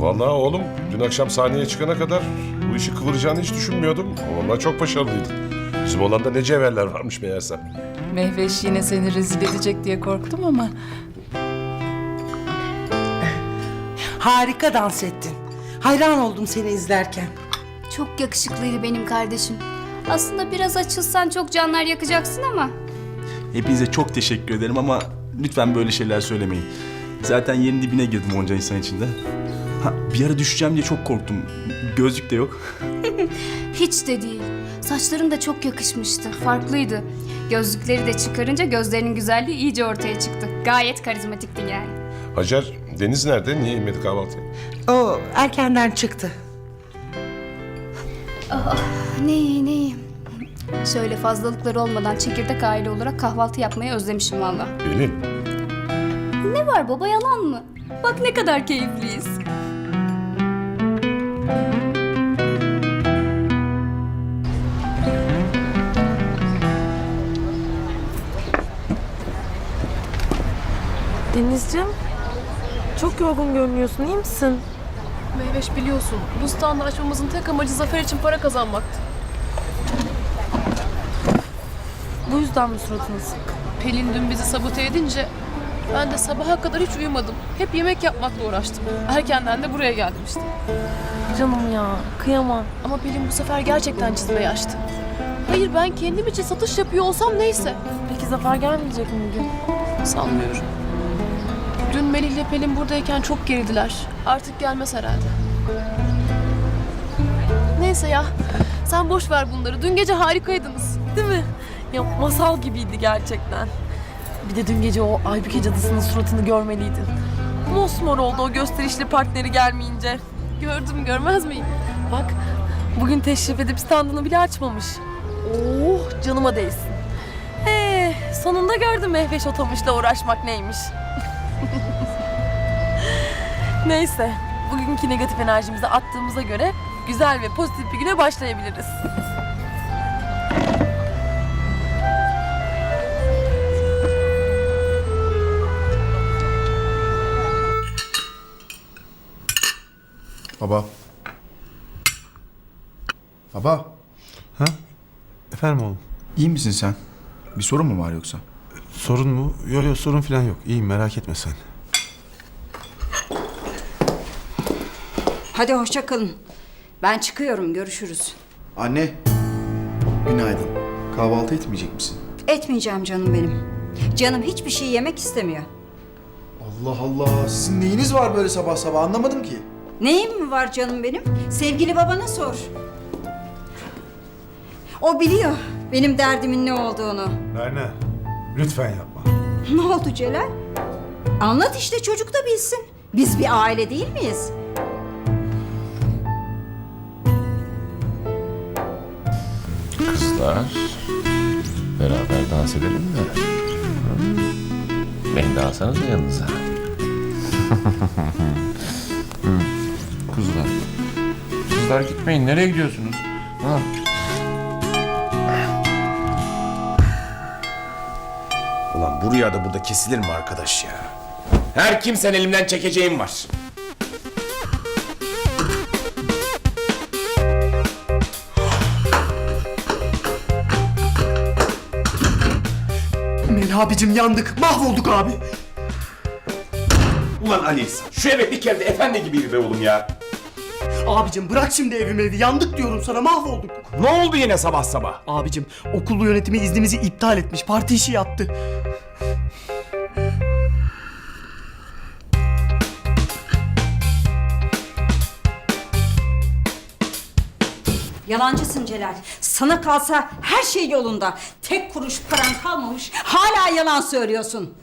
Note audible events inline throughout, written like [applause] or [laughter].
Vallahi oğlum dün akşam sahneye çıkana kadar bu işi kıvıracağını hiç düşünmüyordum. Vallahi çok başarılıydın. Bizim olanda ne cevherler varmış meğersem. Mehveş yine seni rezil edecek diye korktum ama Harika dans ettin. Hayran oldum seni izlerken. Çok yakışıklıydı benim kardeşim. Aslında biraz açılsan çok canlar yakacaksın ama. Hepinize çok teşekkür ederim ama lütfen böyle şeyler söylemeyin. Zaten yerin dibine girdim onca insan içinde. Ha, bir ara düşeceğim diye çok korktum. Gözlük de yok. [laughs] Hiç de değil. Saçların da çok yakışmıştı. Farklıydı. Gözlükleri de çıkarınca gözlerinin güzelliği iyice ortaya çıktı. Gayet karizmatikti yani. Hacer, Deniz nerede? Niye inmedi kahvaltıya? O erkenden çıktı. Ne iyi ne iyi. Şöyle fazlalıkları olmadan çekirdek aile olarak kahvaltı yapmayı özlemişim valla. Pelin, Ne var baba yalan mı? Bak ne kadar keyifliyiz. Denizciğim, çok yorgun görünüyorsun. iyi misin? Meyveş biliyorsun, bu standı açmamızın tek amacı zafer için para kazanmaktı. Bu yüzden mi suratınız? Pelin dün bizi sabote edince ben de sabaha kadar hiç uyumadım. Hep yemek yapmakla uğraştım. Erkenden de buraya geldim işte. Canım ya, kıyamam. Ama Pelin bu sefer gerçekten çizmeyi açtı. Hayır ben kendim için satış yapıyor olsam neyse. Peki Zafer gelmeyecek mi bugün? Sanmıyorum. Dün Melih ile Pelin buradayken çok geridiler. Artık gelmez herhalde. Neyse ya. Sen boş ver bunları. Dün gece harikaydınız. Değil mi? Ya masal gibiydi gerçekten. Bir de dün gece o Aybüke cadısının suratını görmeliydin. Mosmor oldu o gösterişli partneri gelmeyince. Gördüm görmez miyim? Bak, bugün teşrif edip standını bile açmamış. Oh, canıma değsin. Ee, sonunda gördüm Mehveş Otamış'la uğraşmak neymiş. [laughs] Neyse, bugünkü negatif enerjimizi attığımıza göre güzel ve pozitif bir güne başlayabiliriz. Baba. Baba, Efendim oğlum. iyi misin sen? Bir sorun mu var yoksa? Sorun mu? Yok yok sorun falan yok. İyiyim merak etme sen. Hadi hoşça kalın. Ben çıkıyorum. Görüşürüz. Anne. Günaydın. Kahvaltı etmeyecek misin? Etmeyeceğim canım benim. Canım hiçbir şey yemek istemiyor. Allah Allah. Sizin neyiniz var böyle sabah sabah anlamadım ki. Neyim mi var canım benim? Sevgili babana sor. O biliyor benim derdimin ne olduğunu. Berna lütfen yapma. [laughs] Ne oldu Celal? Anlat işte çocuk da bilsin. Biz bir aile değil miyiz? Kızlar, beraber dans edelim mi? Beni de alsanıza yanınıza. [laughs] Kızlar. Kızlar gitmeyin, nereye gidiyorsunuz? Ha? Ulan bu rüyada burada kesilir mi arkadaş ya? Her kimsen elimden çekeceğim var. Melih abicim yandık. Mahvolduk abi. Ulan Ali İhsan, şu eve bir kere de efendi gibiydi be oğlum ya. Abicim bırak şimdi evimi evi. Yandık diyorum sana mahvolduk. Ne oldu yine sabah sabah? Abicim okul yönetimi iznimizi iptal etmiş. Parti işi yaptı. Yalancısın Celal. Sana kalsa her şey yolunda. Tek kuruş paran kalmamış. Hala yalan söylüyorsun.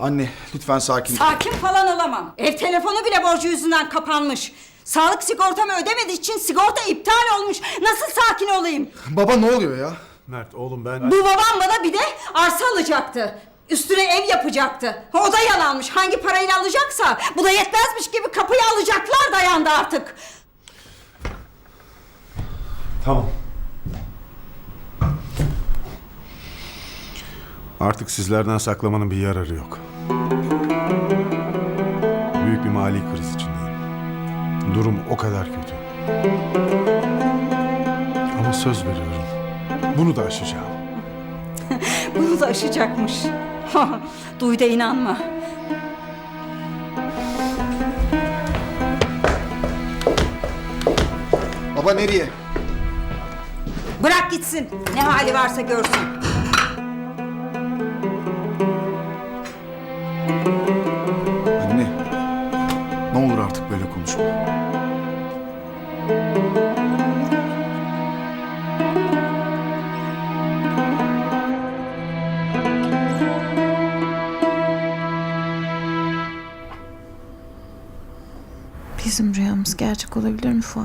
Anne lütfen sakin. Sakin falan olamam. Ev telefonu bile borcu yüzünden kapanmış. Sağlık sigortamı ödemediği için sigorta iptal olmuş. Nasıl sakin olayım? Baba ne oluyor ya? Mert oğlum ben... Bu babam bana bir de arsa alacaktı. Üstüne ev yapacaktı. O da yalanmış. Hangi parayla alacaksa. Bu da yetmezmiş gibi kapıyı alacaklar dayandı artık. Tamam. Artık sizlerden saklamanın bir yararı yok. Büyük bir mali kriz. Durum o kadar kötü. Ama söz veriyorum. Bunu da aşacağım. [laughs] Bunu da aşacakmış. [laughs] Duy da inanma. Baba nereye? Bırak gitsin. Ne hali varsa görsün.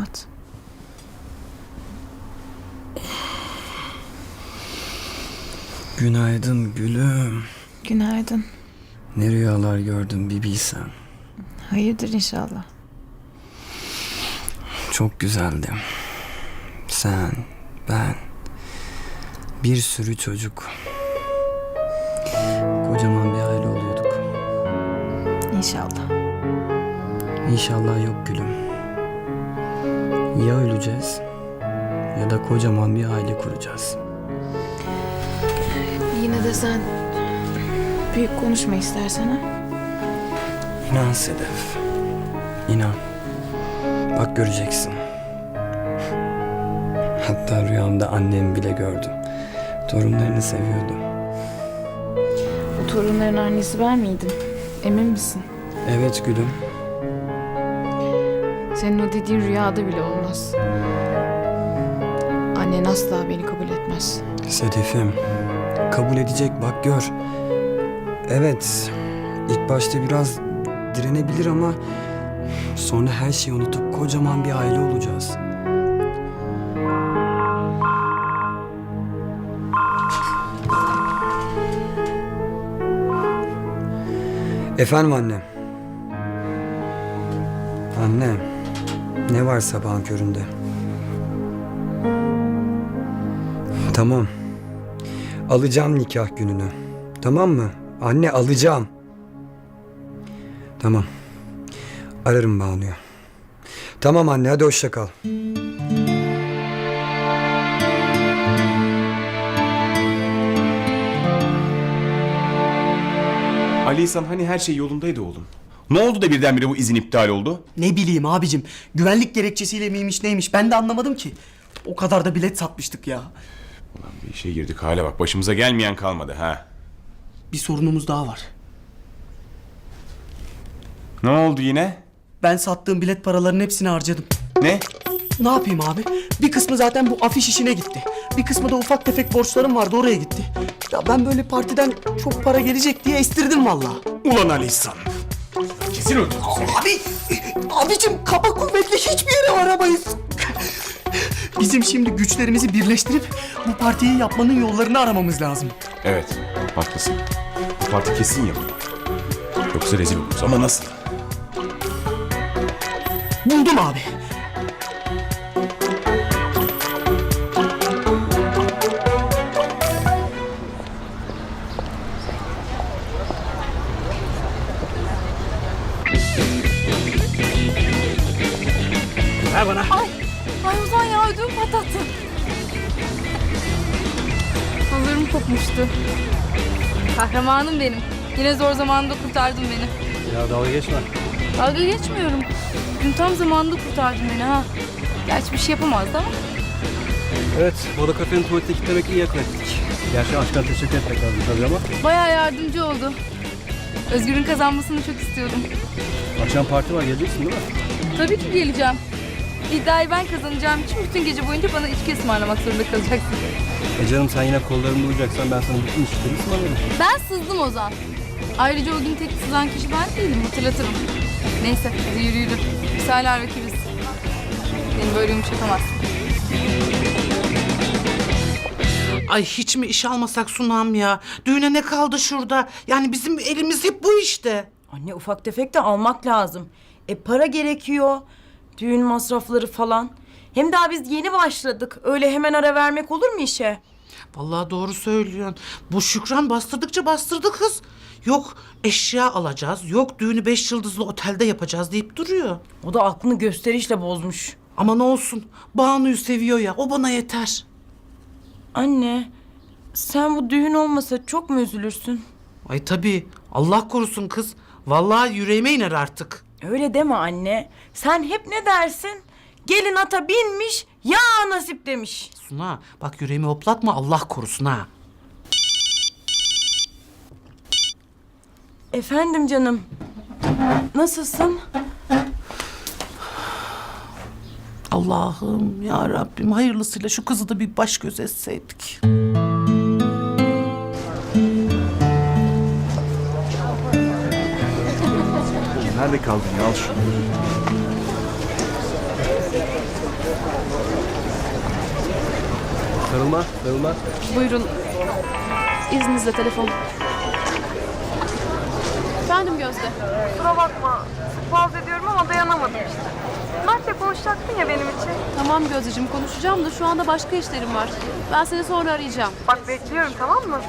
Fuat? Günaydın gülüm. Günaydın. Ne rüyalar gördüm bir bilsen. Hayırdır inşallah. Çok güzeldi. Sen, ben, bir sürü çocuk. Kocaman bir aile oluyorduk. İnşallah. İnşallah yok gülüm. Ya öleceğiz ya da kocaman bir aile kuracağız. Yine de sen büyük konuşma istersen ha. İnan Sedef. İnan. Bak göreceksin. Hatta rüyamda annemi bile gördüm. Torunlarını seviyordu. O torunların annesi ben miydim? Emin misin? Evet gülüm. Senin o dediğin rüyada bile olmaz. Annen asla beni kabul etmez. Sedef'im. Kabul edecek bak gör. Evet. ilk başta biraz direnebilir ama sonra her şeyi unutup kocaman bir aile olacağız. Efendim anne. Anne. Ne var sabahın köründe? Tamam. Alacağım nikah gününü. Tamam mı? Anne alacağım. Tamam. Ararım Banu'yu. Tamam anne hadi hoşça kal. Ali İhsan hani her şey yolundaydı oğlum. Ne oldu da birdenbire bu izin iptal oldu? Ne bileyim abicim. Güvenlik gerekçesiyle miymiş neymiş ben de anlamadım ki. O kadar da bilet satmıştık ya. Bir işe girdik hale bak başımıza gelmeyen kalmadı ha. Bir sorunumuz daha var. Ne oldu yine? Ben sattığım bilet paralarının hepsini harcadım. Ne? Ne yapayım abi? Bir kısmı zaten bu afiş işine gitti. Bir kısmı da ufak tefek borçlarım vardı oraya gitti. Ya ben böyle partiden çok para gelecek diye estirdim valla. Ulan Ali İhsan. Kesin öldürdün seni. Abi, abicim kaba kuvvetli hiçbir yere varamayız. Bizim şimdi güçlerimizi birleştirip bu partiyi yapmanın yollarını aramamız lazım. Evet haklısın. Bu parti kesin yapılır. Yoksa rezil oluruz ama nasıl? Buldum abi. Kopmuştu. Kahramanım benim. Yine zor zamanda kurtardın beni. Ya dalga geçme. Dalga geçmiyorum. Dün tam zamanında kurtardın beni ha. Gerçi bir şey yapamazdı ama. Evet, Moda Kafe'nin tuvalete kilitlemek iyi akıl ettik. Gerçi aşkına teşekkür etmek lazım tabii ama. Bayağı yardımcı oldu. Özgür'ün kazanmasını çok istiyordum. Akşam parti var, geleceksin değil mi? Tabii ki geleceğim. İddiayı ben kazanacağım için bütün gece boyunca bana içki ısmarlamak zorunda kalacaksın. E canım sen yine kollarımda uyuyacaksan ben sana bütün işleri ısmarlarım. Ben sızdım Ozan. Ayrıca o gün tek sızan kişi ben değilim hatırlatırım. Neyse hadi yürü yürü. Biz hala rakibiz. Beni böyle yumuşatamazsın. Ay hiç mi iş almasak Sunam ya? Düğüne ne kaldı şurada? Yani bizim elimiz hep bu işte. Anne ufak tefek de almak lazım. E para gerekiyor. Düğün masrafları falan. Hem daha biz yeni başladık. Öyle hemen ara vermek olur mu işe? Vallahi doğru söylüyorsun. Bu Şükran bastırdıkça bastırdı kız. Yok eşya alacağız, yok düğünü beş yıldızlı otelde yapacağız deyip duruyor. O da aklını gösterişle bozmuş. Ama ne olsun Banu'yu seviyor ya o bana yeter. Anne, sen bu düğün olmasa çok mu üzülürsün? Ay tabii Allah korusun kız. Vallahi yüreğime iner artık. Öyle deme anne. Sen hep ne dersin? Gelin ata binmiş, ya nasip demiş. Suna bak yüreğimi hoplatma Allah korusun ha. Efendim canım. Nasılsın? Allah'ım ya Rabbim hayırlısıyla şu kızı da bir baş göz etseydik. Nerede kaldın ya? Al şunu. Sarılma, sarılma. Buyurun. İzninizle telefon. Efendim Gözde. Kusura bakma. Boğaz ediyorum ama dayanamadım işte. Mert'le konuşacaktın ya benim için. Tamam Gözdeciğim konuşacağım da şu anda başka işlerim var. Ben seni sonra arayacağım. Bak bekliyorum tamam mı?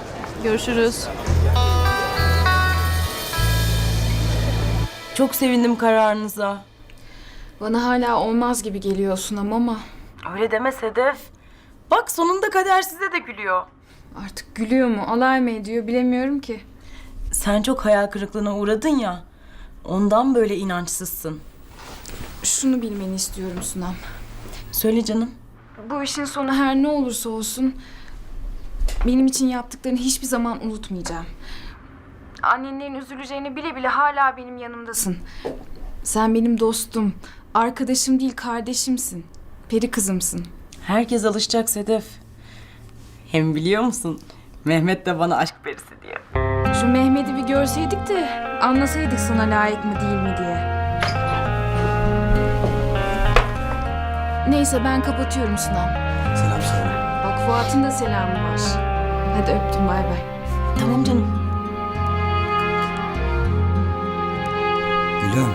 Görüşürüz. Çok sevindim kararınıza. Bana hala olmaz gibi geliyorsun ama Öyle deme Sedef. Bak sonunda kader size de gülüyor. artık gülüyor mu, alay mı ediyor bilemiyorum ki. Sen çok hayal kırıklığına uğradın ya. Ondan böyle inançsızsın. Şunu bilmeni istiyorum Sunam. Söyle canım. Bu işin sonu her ne olursa olsun benim için yaptıklarını hiçbir zaman unutmayacağım. Annenlerin üzüleceğini bile bile hala benim yanımdasın. Sen benim dostum, arkadaşım değil kardeşimsin. Peri kızımsın. Herkes alışacak Sedef. Hem biliyor musun? Mehmet de bana aşk perisi diye. Şu Mehmet'i bir görseydik de anlasaydık sana layık mı değil mi diye. Neyse ben kapatıyorum Sunam. Selam söyle. Bak Fuat'ın da selamı var. Hadi öptüm bay bay. Tamam canım. Gülüm.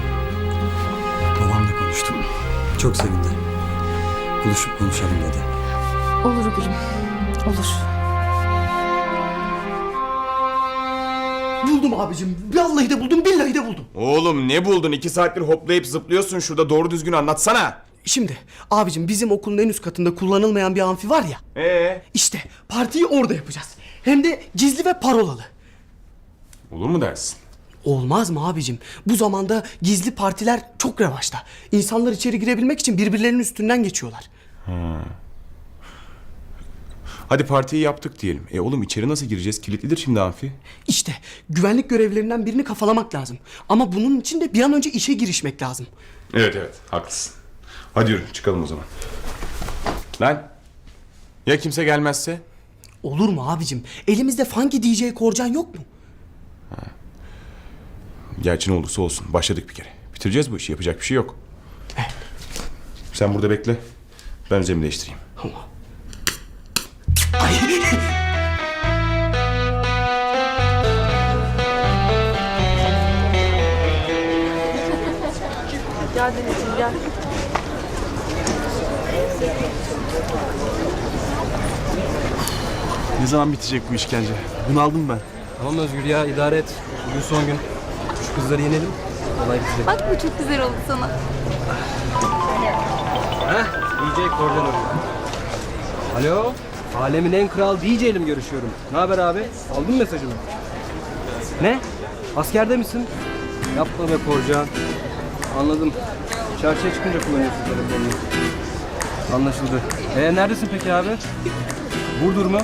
Babamla konuştum. Çok sevindi. Buluşup konuşalım dedi. Olur gülüm. Olur. Buldum abicim. Vallahi de buldum, billahi de buldum. Oğlum ne buldun? İki saattir hoplayıp zıplıyorsun şurada doğru düzgün anlatsana. Şimdi abicim bizim okulun en üst katında kullanılmayan bir amfi var ya. Ee? İşte partiyi orada yapacağız. Hem de gizli ve parolalı. Olur mu dersin? Olmaz mı abicim? Bu zamanda gizli partiler çok revaçta. İnsanlar içeri girebilmek için birbirlerinin üstünden geçiyorlar. Hadi partiyi yaptık diyelim. E oğlum içeri nasıl gireceğiz? Kilitlidir şimdi amfi. İşte güvenlik görevlilerinden birini kafalamak lazım. Ama bunun için de bir an önce işe girişmek lazım. Evet evet haklısın. Hadi yürü çıkalım o zaman. Lan ya kimse gelmezse? Olur mu abicim? Elimizde funky DJ Korcan yok mu? Gerçi ne olursa olsun başladık bir kere. Bitireceğiz bu işi yapacak bir şey yok. Sen burada bekle. Ben üzerimi değiştireyim. Gel gel. Ne zaman bitecek bu işkence? Bunaldım ben. Tamam Özgür ya idare et. Bugün son gün. Şu kızları yenelim. Olay bitecek. Bak bu çok güzel oldu sana. Heh, DJ Kordan arıyor. Alo, alemin en kral DJ ile mi görüşüyorum? Ne haber abi? Aldın mı mesajımı? Ne? Askerde misin? Yapma be Korcan. Anladım. Çarşıya çıkınca kullanıyorsun telefonunu. Anlaşıldı. Ee neredesin peki abi? Burdur mu?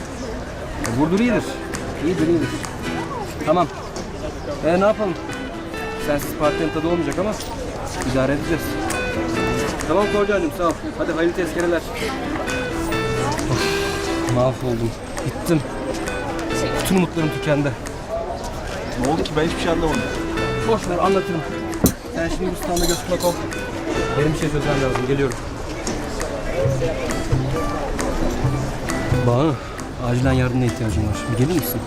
E, Burdur iyidir. İyidir iyidir. Tamam. Ee ne yapalım? Sensiz partinin tadı olmayacak ama idare edeceğiz. Tamam Korcan'cığım sağ ol. Hadi hayırlı tezkereler. Of, mahvoldum. Bittim. Bütün umutlarım tükendi. Ne oldu ki ben hiçbir şey anlamadım. Boş ver anlatırım. Sen şimdi bu standa göz kulak ol. Benim bir şey çözmem lazım. Geliyorum. Banu, acilen yardımına ihtiyacım var. Bir gelir misin?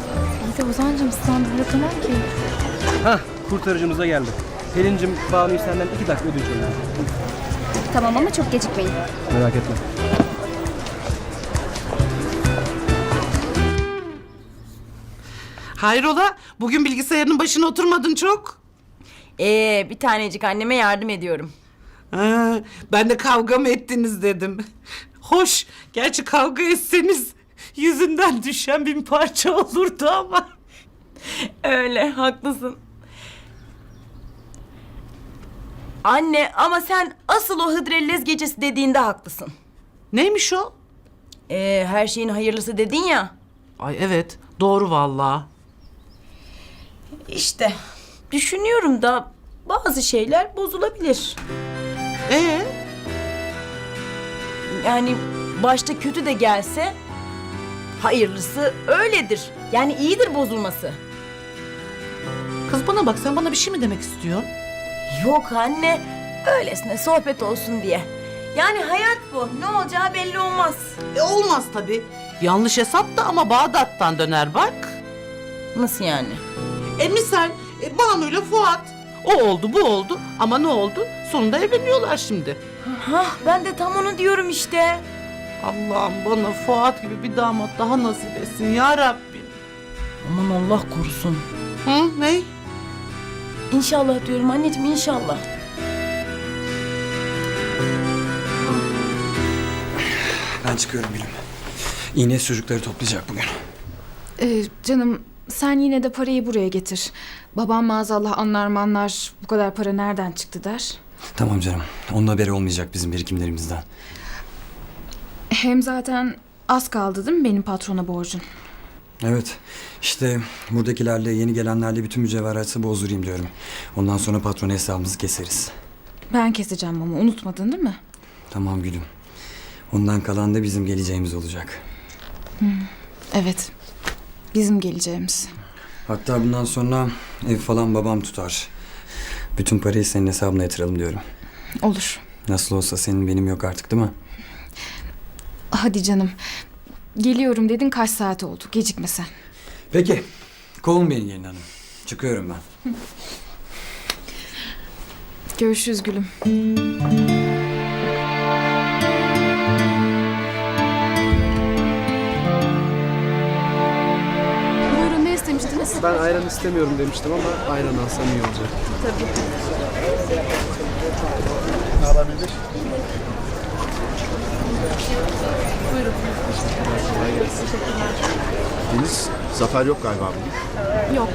İyi de Ozan'cığım stand bırakamam ki. Hah, kurtarıcımız da geldi. Pelin'cim Banu'yu senden iki dakika ödünç alıyorum. Tamam ama çok gecikmeyin. Merak etme. Hayrola? Bugün bilgisayarın başına oturmadın çok. Ee, bir tanecik anneme yardım ediyorum. Ha, ben de kavga mı ettiniz dedim. Hoş, gerçi kavga etseniz yüzünden düşen bin parça [laughs] olurdu ama. Öyle, haklısın. Anne ama sen asıl o Hıdrellez gecesi dediğinde haklısın. Neymiş o? Ee, her şeyin hayırlısı dedin ya. Ay evet, doğru vallahi. İşte düşünüyorum da bazı şeyler bozulabilir. Ee? Yani başta kötü de gelse hayırlısı öyledir. Yani iyidir bozulması. Kız bana bak, sen bana bir şey mi demek istiyorsun? Yok anne, öylesine sohbet olsun diye. Yani hayat bu. Ne olacağı belli olmaz. E, olmaz tabii. Yanlış hesap da ama Bağdat'tan döner bak. Nasıl yani? E misal e, Banu ile Fuat. O oldu bu oldu ama ne oldu? Sonunda evleniyorlar şimdi. Hah, ben de tam onu diyorum işte. Allah'ım bana Fuat gibi bir damat daha nasip etsin ya Rabbim. Aman Allah korusun. Hı ne? İnşallah diyorum anneciğim inşallah. Ben çıkıyorum Gülüm. İğne çocukları toplayacak bugün. Ee, canım sen yine de parayı buraya getir. Babam maazallah anlar manlar bu kadar para nereden çıktı der. Tamam canım. Onun haberi olmayacak bizim birikimlerimizden. Hem zaten az kaldı değil mi benim patrona borcun? Evet. İşte buradakilerle yeni gelenlerle bütün mücevheratı bozdurayım diyorum. Ondan sonra patrona hesabımızı keseriz. Ben keseceğim ama unutmadın değil mi? Tamam Gülüm. Ondan kalan da bizim geleceğimiz olacak. Evet. Bizim geleceğimiz. Hatta bundan sonra ev falan babam tutar. Bütün parayı senin hesabına yatıralım diyorum. Olur. Nasıl olsa senin benim yok artık değil mi? Hadi canım. Geliyorum dedin kaç saat oldu? Gecikme sen. Peki. Kovun beni gelin hanım. Çıkıyorum ben. Görüşürüz gülüm. Buyurun ne istemiştiniz? Ben ayran istemiyorum demiştim ama ayran alsam iyi olacak. Ne haber Bildir? Deniz, Zafer yok galiba bugün. Yok.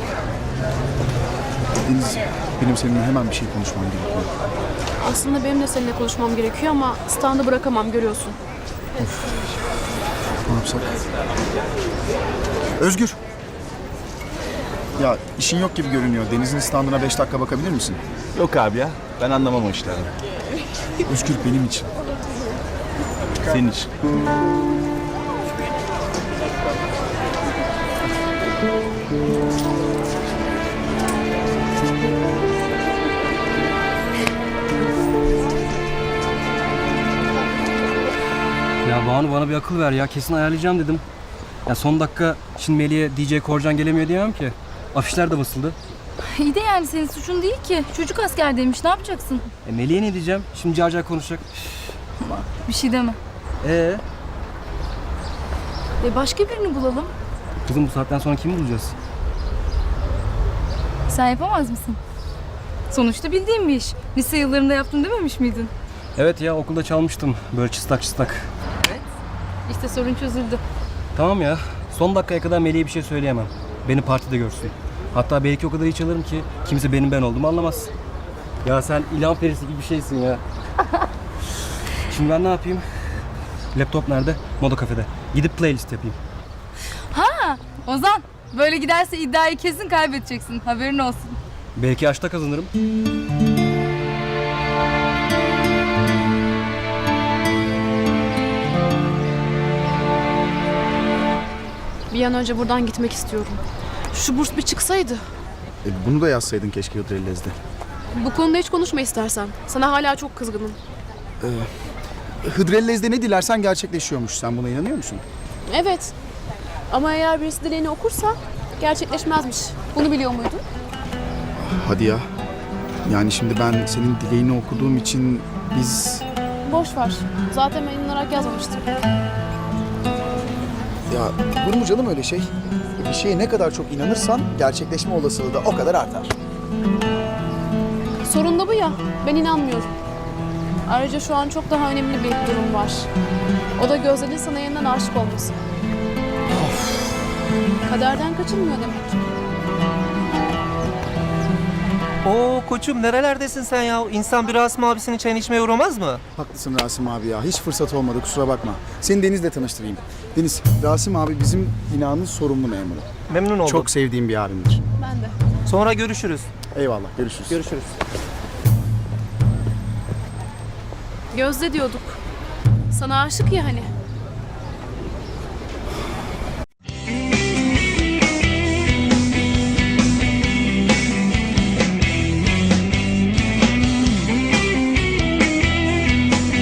Deniz, benim seninle hemen bir şey konuşmam gerekiyor. Aslında benim de seninle konuşmam gerekiyor ama standı bırakamam görüyorsun. Ne yapsak? Özgür. Ya işin yok gibi görünüyor. Deniz'in standına beş dakika bakabilir misin? Yok abi ya. Ben anlamam o işlerden. Özgür benim için. Senin için. Banu bana bir akıl ver ya. Kesin ayarlayacağım dedim. Ya son dakika şimdi Melih'e DJ Korcan gelemiyor diyemem ki. Afişler de basıldı. İyi de yani senin suçun değil ki. Çocuk askerdeymiş ne yapacaksın? E Melih'e ne diyeceğim? Şimdi car car konuşacak. Bir şey deme. Ee, E başka birini bulalım. kızım bu saatten sonra kimi bulacağız? Sen yapamaz mısın? Sonuçta bildiğim bir iş. Lise yıllarında yaptın dememiş miydin? Evet ya okulda çalmıştım. Böyle çıstak çıstak. İşte sorun çözüldü. Tamam ya. Son dakikaya kadar Melih'e bir şey söyleyemem. Beni partide görsün. Hatta belki o kadar iyi çalarım ki kimse benim ben olduğumu anlamaz. Ya sen ilan perisi gibi bir şeysin ya. [laughs] Şimdi ben ne yapayım? Laptop nerede? Moda kafede. Gidip playlist yapayım. Ha Ozan böyle giderse iddiayı kesin kaybedeceksin. Haberin olsun. Belki aşta kazanırım. Bir an önce buradan gitmek istiyorum. Şu burs bir çıksaydı. E, bunu da yazsaydın keşke Hıdrellez'de. Bu konuda hiç konuşma istersen. Sana hala çok kızgınım. Hıdrellez'de ne dilersen gerçekleşiyormuş. Sen buna inanıyor musun? Evet. Ama eğer birisi dileğini okursa gerçekleşmezmiş. Bunu biliyor muydun? Hadi ya. Yani şimdi ben senin dileğini okuduğum için biz... Boş ver. Zaten ben inanarak yazmamıştım. Ya olur mu canım öyle şey? Bir şeye ne kadar çok inanırsan gerçekleşme olasılığı da o kadar artar. Sorun da bu ya. Ben inanmıyorum. Ayrıca şu an çok daha önemli bir durum var. O da Gözde'nin sana yeniden aşık olması. Kaderden kaçınmıyor demek. Oo koçum nerelerdesin sen ya? İnsan bir Rasim abisinin çayını içmeye uğramaz mı? Haklısın Rasim abi ya. Hiç fırsat olmadı kusura bakma. Seni Deniz'le tanıştırayım. Deniz, Rasim abi bizim binanın sorumlu memuru. Memnun oldum. Çok sevdiğim bir abimdir. Ben de. Sonra görüşürüz. Eyvallah, görüşürüz. Görüşürüz. Gözde diyorduk. Sana aşık ya hani.